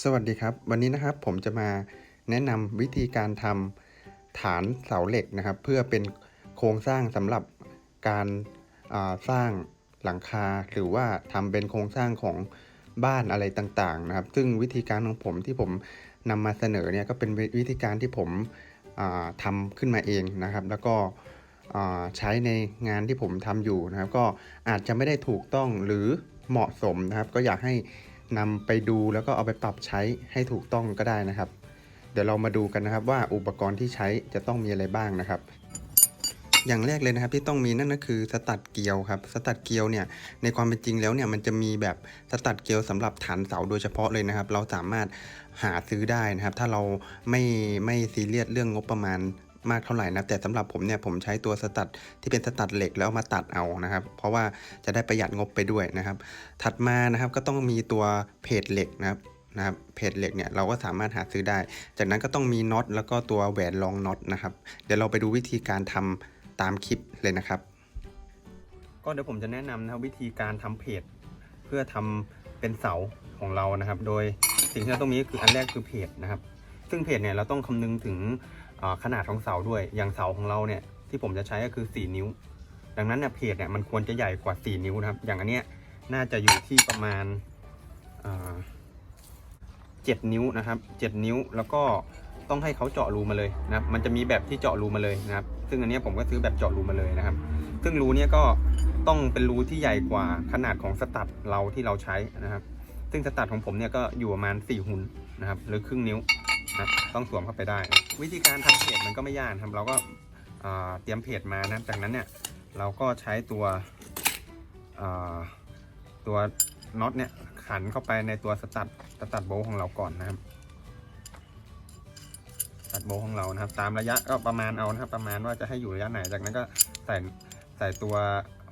สวัสดีครับ วันนี้นะครับผมจะมาแนะนำวิธีการทำฐานเสาเหล็กนะครับ เพื่อเป็นโครงสร้างสำหรับการาสร้างหลังคา หรือว่าทำเป็นโครงสร้างของบ้านอะไรต่างๆนะครับ ซึ่งวิธีการของผมที่ผมนำมาเสนอเนี่ยก็เป็นวิธีการที่ผมอ่าทำขึ้นมาเองนะครับ แล้วก็ใช้ในงานที่ผมทำอยู่นะครับ ก็อาจจะไม่ได้ถูกต้องหรือเหมาะสมนะครับ ก็อยากให้ นำไปดูแล้วก็เอาไปปรับใช้ให้ถูกต้องก็ได้นะครับ เดี๋ยวเรามาดูกันนะครับว่าอุปกรณ์ที่ใช้จะต้องมีอะไรบ้างนะครับ อย่างแรกเลยนะครับที่ต้องมีนั่นก็คือสตัดเกลียวครับสตัดเกลียวเนี่ยในความเป็นจริงแล้วเนี่ยมันจะมีแบบสตัดเกลียวสำหรับฐานเสาโดยเฉพาะเลยนะครับ เราสามารถหาซื้อได้นะครับ ถ้าเราไม่ไม่ซีเรียสเรื่องงบประมาณ มากเท่าไหร่นะแต่สำหรับผมเนี่ยผมใช้ตัวสตัดที่เป็นสตัดเหล็กแล้วมาตัดเอานะครับ เพราะว่าจะได้ประหยัดงบไปด้วยนะครับ ถัดมานะครับก็ต้องมีตัวเพจเหล็กนะครับนะครับเพจเหล็กเนี่ยเราก็สามารถหาซื้อได้ จากนั้นก็ต้องมีน็อตแล้วก็ตัวแหวนรองน็อตนะครับเดี๋ยวเราไปดูวิธีการทำตามคลิปเลยนะครับ ก็เดี๋ยวผมจะแนะนำนะครับวิธีการทำเพจเพื่อทำเป็นเสาของเรานะครับ โดยสิ่งที่เราต้องมีก็คืออันแรกคือเพจนะครับ ซึ่งเพจเนี่ยเราต้องคำนึงถึง ขนาดของเสาด้วย อย่างเสาของเราเนี่ยที่ผมจะใช้ก็คือ 4 นิ้ว ดังนั้นเนี่ยเพจเนี่ยมันควรจะใหญ่กว่า 4 นิ้วนะครับ อย่างอันเนี้ยน่าจะอยู่ที่ประมาณอ่า7นิ้วนะครับ 7 นิ้วแล้วก็ต้องให้เขาเจาะรูมาเลยนะครับ มันจะมีแบบที่เจาะรูมาเลยนะครับ ซึ่งอันเนี้ยผมก็ซื้อแบบเจาะรูมาเลยนะครับ ซึ่งรูเนี้ยก็ต้องเป็นรูที่ใหญ่กว่าขนาดของสตัดเราที่เราใช้นะครับ ซึ่งสตัดของผมเนี่ยก็อยู่ประมาณ4หุ่นนะครับหรือครึ่งนิ้ว นะต้องสวมเข้าไปได้ วิธีการทำเพจมันก็ไม่ยากครับเราก็เตรียมเพจมานะจากนั้นเนี่ยเราก็ใช้ตัวตัวน็อตเนี่ยขันเข้าไปในตัวสตัดสตัดโบลของเราก่อนนะครับตัดโบลของเรานะครับ ตามระยะก็ประมาณเอานะครับ ประมาณว่าจะให้อยู่ระยะไหนจากนั้นก็ใส่ใส่ตัว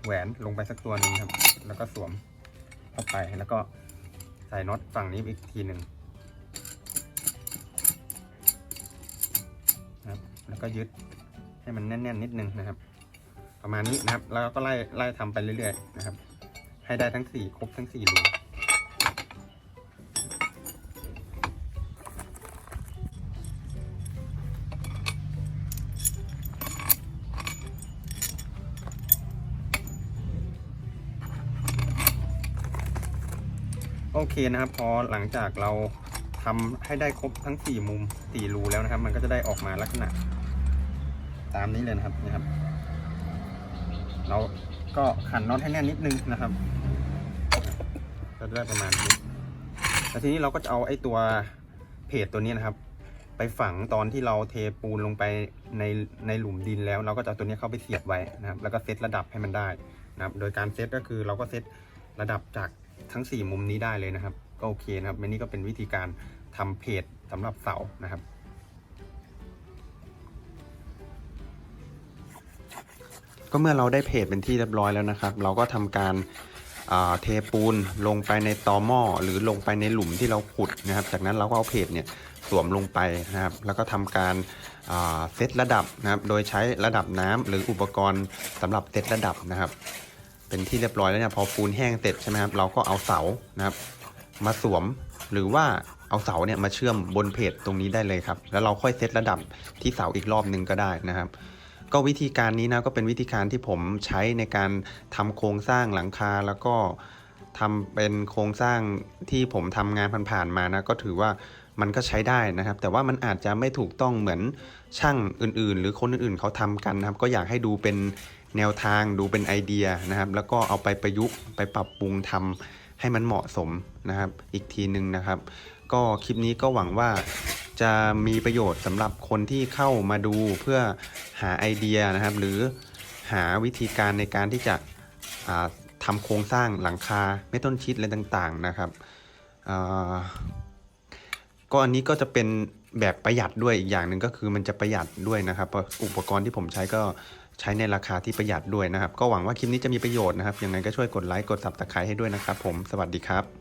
แหวนลงไปสักตัวหนึ่งครับ แล้วก็สวมเข้าไปแล้วก็ใส่น็อตฝั่งนี้อีกทีหนึ่ง แล้วก็ยึดให้มันแน่นๆนิดนึงนะครับ ประมาณนี้นะครับ แล้วก็ไล่ไล่ทำไปเรื่อยๆนะครับ ให้ได้ทั้งสี่ครบทั้งสี่รูโอเคนะครับ พอหลังจากเราทำให้ได้ครบทั้งสี่มุมสี่รูแล้วนะครับ มันก็จะได้ออกมาลักษณะ ตามนี้เลยนะครับนี่ครับ เราก็ขันน็อตให้แน่นนิดนึงนะครับก็จะได้ประมาณนี้แล้วทีนี้เราก็จะเอาไอ้ตัวเพจตัวนี้นะครับ ไปฝังตอนที่เราเทปูนลงไปในในหลุมดินแล้ว เราก็จะเอาตัวนี้เข้าไปเสียบไว้นะครับ แล้วก็เซตระดับให้มันได้นะครับ โดยการเซตก็คือเราก็เซตระดับจากทั้ง 4 มุมนี้ได้เลยนะครับ ก็โอเคนะครับอันนี้ก็เป็นวิธีการทำเพจสำหรับเสานะครับ ก็เมื่อเราได้เพจเป็นที่เรียบร้อยแล้วนะครับ เราก็ทำการเทปูนลงไปในตอหม้อหรือลงไปในหลุมที่เราขุดนะครับ จากนั้นเราก็เอาเพจเนี่ยสวมลงไปนะครับ แล้วก็ทำการเซตระดับนะครับ โดยใช้ระดับน้ำหรืออุปกรณ์สำหรับเซตระดับนะครับ เป็นที่เรียบร้อยแล้วเนี่ยพอปูนแห้งเสร็จใช่ไหมครับเราก็เอาเสานะครับ มาสวมหรือว่าเอาเสาเนี่ยมาเชื่อมบนเพจตรงนี้ได้เลยครับ แล้วเราค่อยเซตระดับที่เสาอีกรอบนึงก็ได้นะครับ ก็วิธีการนี้นะก็เป็นวิธีการที่ผมใช้ในการทำโครงสร้างหลังคาแล้วก็ทำเป็นโครงสร้างที่ผมทำงานผ่านๆมานะก็ถือว่ามันก็ใช้ได้นะครับ แต่ว่ามันอาจจะไม่ถูกต้องเหมือนช่างอื่นๆ หรือคนอื่นๆเขาทำกันนะครับ ก็อยากให้ดูเป็นแนวทางดูเป็นไอเดียนะครับ แล้วก็เอาไปประยุกต์ไปปรับปรุงทำให้มันเหมาะสมนะครับ อีกทีหนึ่งนะครับ ก็คลิปนี้ก็หวังว่า จะมีประโยชน์สำหรับคนที่เข้ามาดูเพื่อหาไอเดียนะครับ หรือหาวิธีการในการที่จะทำโครงสร้างหลังคาไม่ต้นชิดอะไรต่างๆนะครับก็อันนี้ก็จะเป็นแบบประหยัดด้วยอีกอย่างหนึ่งก็คือมันจะประหยัดด้วยนะครับอุปกรณ์ที่ผมใช้ก็ใช้ในราคาที่ประหยัดด้วยนะครับ ก็หวังว่าคลิปนี้จะมีประโยชน์นะครับยังไงก็ช่วยกดไลค์กด subscribe ให้ด้วยนะครับ ผมสวัสดีครับ